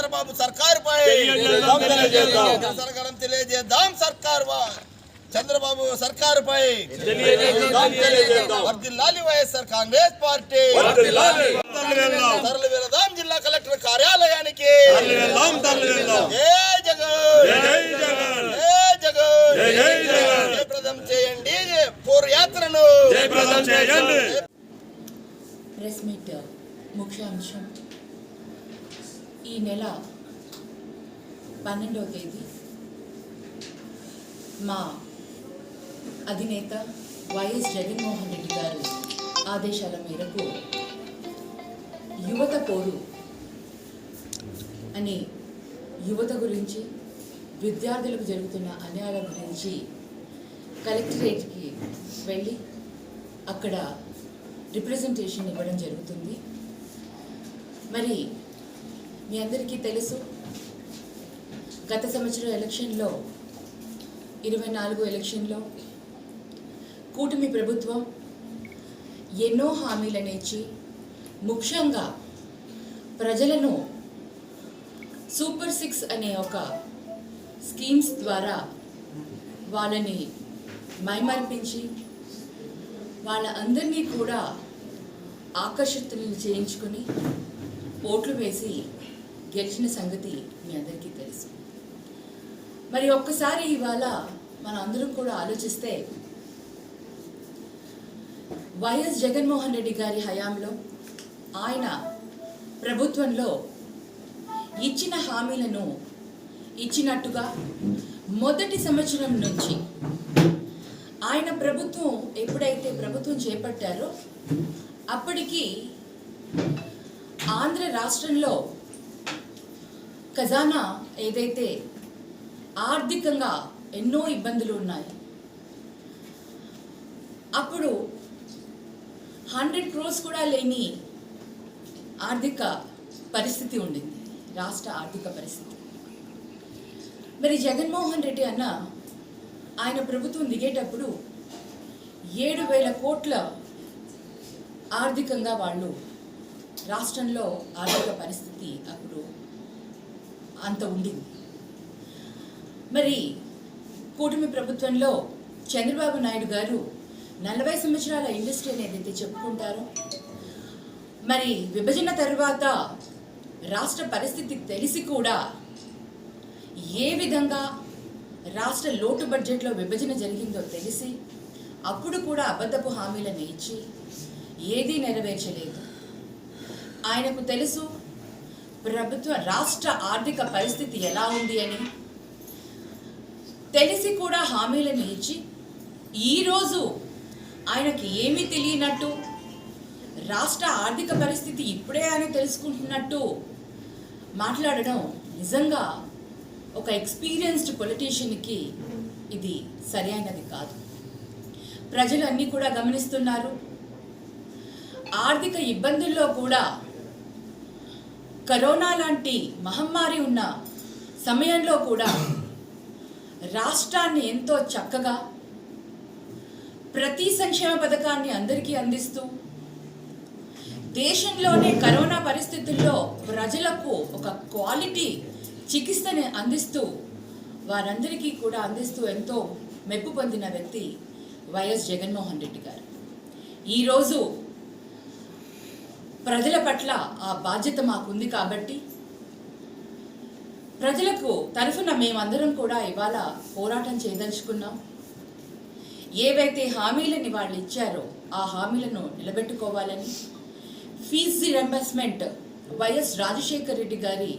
చంద్రబాబు సర్కారుపై తెలియజేద్దాం, తెలియజేద్దాం. నిరసనగలం తెలియజేద్దాం సర్కారు చంద్రబాబు సర్కారుపై తెలియజేద్దాం, తెలియజేద్దాం. వర్దిల్లాలి వైఎస్ఆర్ కాంగ్రెస్ పార్టీ. తరలి జిల్లా కలెక్టర్ పన్నెండవ తేదీ. మా అధినేత వైఎస్ జగన్మోహన్ రెడ్డి గారు ఆదేశాల మేరకు యువత పోరు అనే యువత గురించి విద్యార్థులకు జరుగుతున్న అన్యాయాల గురించి కలెక్టరేట్కి వెళ్ళి అక్కడ రిప్రజెంటేషన్ ఇవ్వడం జరుగుతుంది. మరి మీ అందరికీ తెలుసు గత సంవత్సరం ఎలక్షన్లో ఇరవై నాలుగు ఎలక్షన్లో కూటమి ప్రభుత్వం ఎన్నో హామీలను ఇచ్చి ముఖ్యంగా ప్రజలను సూపర్ సిక్స్ అనే ఒక స్కీమ్స్ ద్వారా వాళ్ళని మైమర్పించి వాళ్ళ అందరినీ కూడా ఆకర్షితులను చేయించుకొని ఓట్లు వేసి గెలిచిన సంగతి మీ అందరికీ తెలుసు. మరి ఒక్కసారి ఇవాళ మన అందరం కూడా ఆలోచిస్తే వైఎస్ జగన్మోహన్ రెడ్డి గారి హయాంలో ఆయన ప్రభుత్వంలో ఇచ్చిన హామీలను ఇచ్చినట్టుగా మొదటి సంవత్సరం నుంచి ఆయన ప్రభుత్వం ఎప్పుడైతే ప్రభుత్వం చేపట్టారో అప్పటికి ఆంధ్ర రాష్ట్రంలో ఖజానా ఏదైతే ఆర్థికంగా ఎన్నో ఇబ్బందులు ఉన్నాయి. అప్పుడు హండ్రెడ్ క్రోర్స్ కూడా లేని ఆర్థిక పరిస్థితి ఉండింది. రాష్ట్ర ఆర్థిక పరిస్థితి. మరి జగన్మోహన్ రెడ్డి అన్న ఆయన ప్రభుత్వం దిగేటప్పుడు ఏడు వేల కోట్ల ఆర్థికంగా వాళ్ళు రాష్ట్రంలో ఆర్థిక పరిస్థితి అప్పుడు అంత ఉండింది. మరి కూటమి ప్రభుత్వంలో చంద్రబాబు నాయుడు గారు నలభై సంవత్సరాల ఇండస్ట్రీ ఏదైతే చెప్పుకుంటారో. మరి విభజన తర్వాత రాష్ట్ర పరిస్థితి తెలిసి కూడా ఏ విధంగా రాష్ట్ర లోటు బడ్జెట్లో విభజన జరిగిందో తెలిసి అప్పుడు కూడా అబద్ధపు హామీలను ఇచ్చి ఏదీ నెరవేర్చలేదు. ఆయనకు తెలుసు ప్రభుత్వ రాష్ట్ర ఆర్థిక పరిస్థితి ఎలా ఉంది అని తెలిసి కూడా హామీలను ఇచ్చి ఈరోజు ఆయనకి ఏమీ తెలియనట్టు రాష్ట్ర ఆర్థిక పరిస్థితి ఇప్పుడే ఆయన తెలుసుకుంటున్నట్టు మాట్లాడడం నిజంగా ఒక ఎక్స్పీరియన్స్డ్ పొలిటీషియన్కి ఇది సరైనది కాదు. ప్రజలు అన్నీ కూడా గమనిస్తున్నారు. ఆర్థిక ఇబ్బందుల్లో కూడా కరోనా లాంటి మహమ్మారి ఉన్న సమయంలో కూడా రాష్ట్రాన్ని ఎంతో చక్కగా ప్రతి సంక్షేమ పథకాన్ని అందరికీ అందిస్తూ దేశంలోనే కరోనా పరిస్థితుల్లో ప్రజలకు ఒక క్వాలిటీ చికిత్సని అందిస్తూ వారందరికీ కూడా అందిస్తూ ఎంతో మెప్పు పొందిన వ్యక్తి వైఎస్ జగన్మోహన్ రెడ్డి గారు. ఈరోజు ప్రజల పట్ల ఆ బాధ్యత మాకుంది కాబట్టి ప్రజలకు తరఫున మేమందరం కూడా ఇవాళ పోరాటం చేయదలుచుకున్నాం. ఏవైతే హామీలని వాళ్ళు ఇచ్చారో ఆ హామీలను నిలబెట్టుకోవాలని fees reimbursement YS Rajasekhar Reddy గారి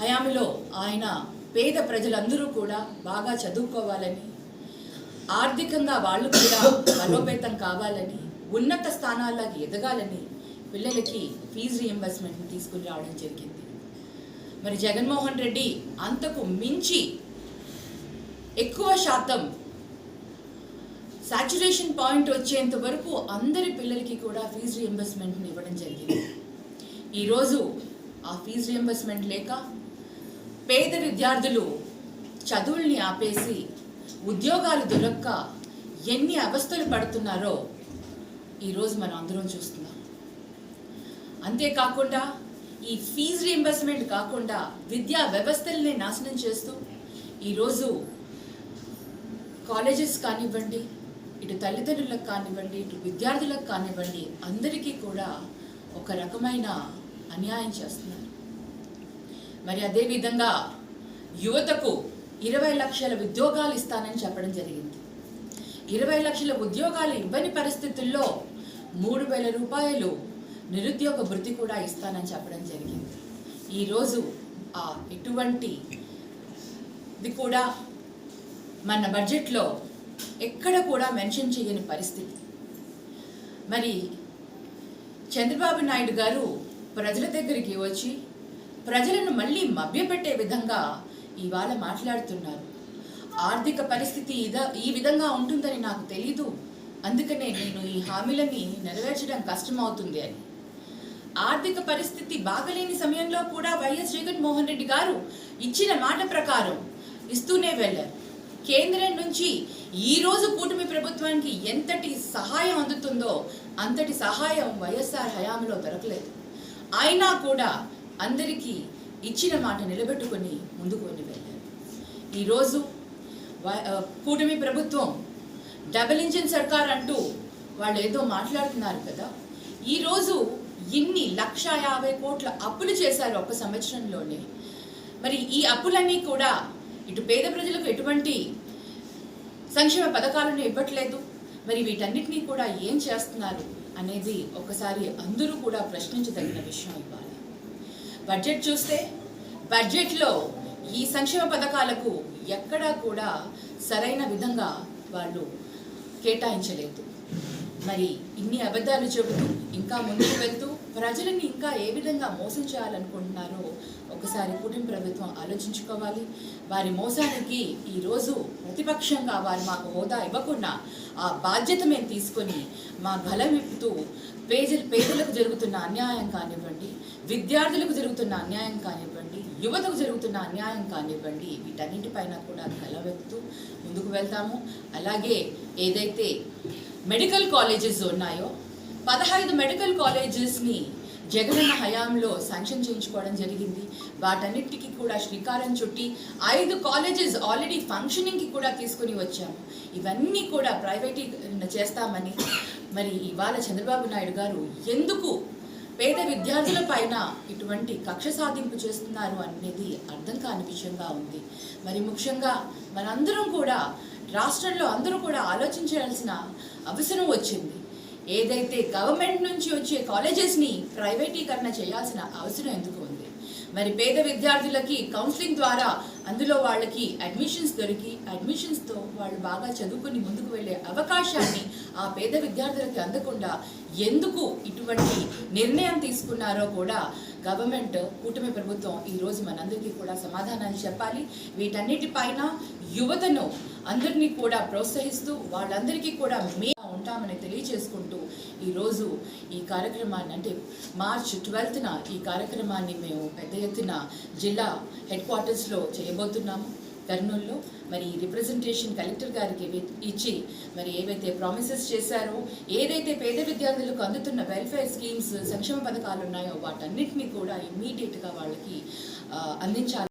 హయాంలో ఆయన పేద ప్రజలందరూ కూడా బాగా చదువుకోవాలని ఆర్థికంగా వాళ్ళు కూడా బలోపేతం కావాలని ఉన్నత స్థానాలకు ఎదగాలని పిల్లలకి ఫీజు రియంబర్స్మెంట్ని తీసుకుని రావడం జరిగింది. మరి జగన్మోహన్ రెడ్డి అంతకు మించి ఎక్కువ శాతం సాచురేషన్ పాయింట్ వచ్చేంత వరకు అందరి పిల్లలకి కూడా ఫీజు రియంబర్స్మెంట్ని ఇవ్వడం జరిగింది. ఈరోజు ఆ ఫీజు రియంబర్స్మెంట్ లేక పేద విద్యార్థులు చదువుల్ని ఆపేసి ఉద్యోగాలు దొరక్క ఎన్ని అవస్థలు పడుతున్నారో ఈరోజు మనం అందరం చూస్తున్నాం. అంతేకాకుండా ఈ ఫీజు రీఎంబర్స్మెంట్ కాకుండా విద్యా వ్యవస్థల్ని నాశనం చేస్తూ ఈరోజు కాలేజెస్ కానివ్వండి ఇటు తల్లిదండ్రులకు కానివ్వండి ఇటు విద్యార్థులకు కానివ్వండి అందరికీ కూడా ఒక రకమైన అన్యాయం చేస్తున్నారు. మరి అదేవిధంగా యువతకు ఇరవై లక్షల ఉద్యోగాలు ఇస్తానని చెప్పడం జరిగింది. ఇరవై లక్షల ఉద్యోగాలు ఇవ్వని పరిస్థితుల్లో మూడు వేల రూపాయలు నిరుద్యోగ వృద్ధి కూడా ఇస్తానని చెప్పడం జరిగింది. ఈరోజు ఆ ఎటువంటి ఇది కూడా మన బడ్జెట్లో ఎక్కడ కూడా మెన్షన్ చేయని పరిస్థితి. మరి చంద్రబాబు నాయుడు గారు ప్రజల దగ్గరికి వచ్చి ప్రజలను మళ్ళీ మభ్యపెట్టే విధంగా ఇవాళ మాట్లాడుతున్నారు. ఆర్థిక పరిస్థితి ఇద ఈ విధంగా ఉంటుందని నాకు తెలీదు. అందుకనే నేను ఈ హామీలని నెరవేర్చడం కష్టమవుతుంది అని. ఆర్థిక పరిస్థితి బాగలేని సమయంలో కూడా వైఎస్ జగన్మోహన్ రెడ్డి గారు ఇచ్చిన మాట ప్రకారం ఇస్తూనే వెళ్ళారు. కేంద్రం నుంచి ఈ రోజు కూటమి ప్రభుత్వానికి ఎంతటి సహాయం అందుతుందో అంతటి సహాయం వైఎస్ఆర్ హయాంలో దొరకలేదు. అయినా కూడా అందరికీ ఇచ్చిన మాట నిలబెట్టుకొని ముందుకొని వెళ్ళారు. ఈరోజు వై- కూటమి ప్రభుత్వం డబుల్ ఇంజిన్ సర్కార్ అంటూ వాళ్ళు ఏదో మాట్లాడుతున్నారు కదా. ఈరోజు ఇన్ని లక్ష యాభై కోట్ల అప్పులు చేశారు ఒక్క సంవత్సరంలోనే. మరి ఈ అప్పులన్నీ కూడా ఇటు పేద ప్రజలకు ఎటువంటి సంక్షేమ పథకాలను ఇవ్వట్లేదు. మరి వీటన్నిటినీ కూడా ఏం చేస్తున్నారు అనేది ఒకసారి అందరూ కూడా ప్రశ్నించదగిన విషయం ఇవ్వాలి. బడ్జెట్ చూస్తే బడ్జెట్లో ఈ సంక్షేమ పథకాలకు ఎక్కడా కూడా సరైన విధంగా వాళ్ళు కేటాయించలేదు. మరి ఇన్ని అబద్ధాలు చెబుతూ ఇంకా ముందుకు వెళ్తూ ప్రజలని ఇంకా ఏ విధంగా మోసం చేయాలనుకుంటున్నారో ఒకసారి కూటమి ప్రభుత్వం ఆలోచించుకోవాలి. వారి మోసానికి ఈరోజు ప్రతిపక్షంగా వారు మాకు హోదా ఇవ్వకుండా ఆ బాధ్యత మేము తీసుకొని మా బలం ఇప్పుతూ పేజ పేదలకు జరుగుతున్న అన్యాయం కానివ్వండి విద్యార్థులకు జరుగుతున్న అన్యాయం కానివ్వండి యువతకు జరుగుతున్న అన్యాయం కానివ్వండి వీటన్నిటిపైన కూడా కలవెత్తుతూ ముందుకు వెళ్తాము. అలాగే ఏదైతే మెడికల్ కాలేజెస్ ఉన్నాయో పదహైదు మెడికల్ కాలేజెస్ని జగనన్న హయాంలో శాంక్షన్ చేయించుకోవడం జరిగింది. వాటన్నిటికీ కూడా శ్రీకారం చుట్టి ఐదు కాలేజెస్ ఆల్రెడీ ఫంక్షనింగ్కి కూడా తీసుకుని వచ్చాము. ఇవన్నీ కూడా ప్రైవేటీకరణ చేస్తామని మరి ఇవాళ చంద్రబాబు నాయుడు గారు ఎందుకు పేద విద్యార్థుల పైన ఇటువంటి కక్ష సాధింపు చేస్తున్నారు అనేది అర్థం కాని విషయంగా ఉంది. మరి ముఖ్యంగా మనందరం కూడా రాష్ట్రంలో అందరూ కూడా ఆలోచించాల్సిన అవసరం వచ్చింది. ఏదైతే గవర్నమెంట్ నుంచి వచ్చే కాలేజెస్ని ప్రైవేటీకరణ చేయాల్సిన అవసరం ఎందుకు ఉంది? మరి పేద విద్యార్థులకి కౌన్సిలింగ్ ద్వారా అందులో వాళ్ళకి అడ్మిషన్స్ దొరికి అడ్మిషన్స్తో వాళ్ళు బాగా చదువుకుని ముందుకు వెళ్ళే అవకాశాన్ని ఆ పేద విద్యార్థులకి అందకుండా ఎందుకు ఇటువంటి నిర్ణయం తీసుకున్నారో కూడా గవర్నమెంట్ కూటమి ప్రభుత్వం ఈరోజు మనందరికీ కూడా సమాధానాలు చెప్పాలి. వీటన్నిటిపైన యువతను అందరినీ కూడా ప్రోత్సహిస్తూ వాళ్ళందరికీ కూడా మే ఉంటామని తెలియజేసుకుంటూ ఈరోజు ఈ కార్యక్రమాన్ని అంటే మార్చ్ ట్వెల్త్న ఈ కార్యక్రమాన్ని మేము పెద్ద ఎత్తున జిల్లా హెడ్ క్వార్టర్స్లో చేయబోతున్నాము. కర్నూలులో మరి రిప్రజెంటేషన్ కలెక్టర్ గారికి ఇచ్చి మరి ఏవైతే ప్రామిసెస్ చేశారో ఏదైతే పేద విద్యార్థులకు అందుతున్న వెల్ఫేర్ స్కీమ్స్ సంక్షేమ పథకాలు ఉన్నాయో వాటన్నిటిని కూడా ఇమ్మీడియట్గా వాళ్ళకి అందించాలి.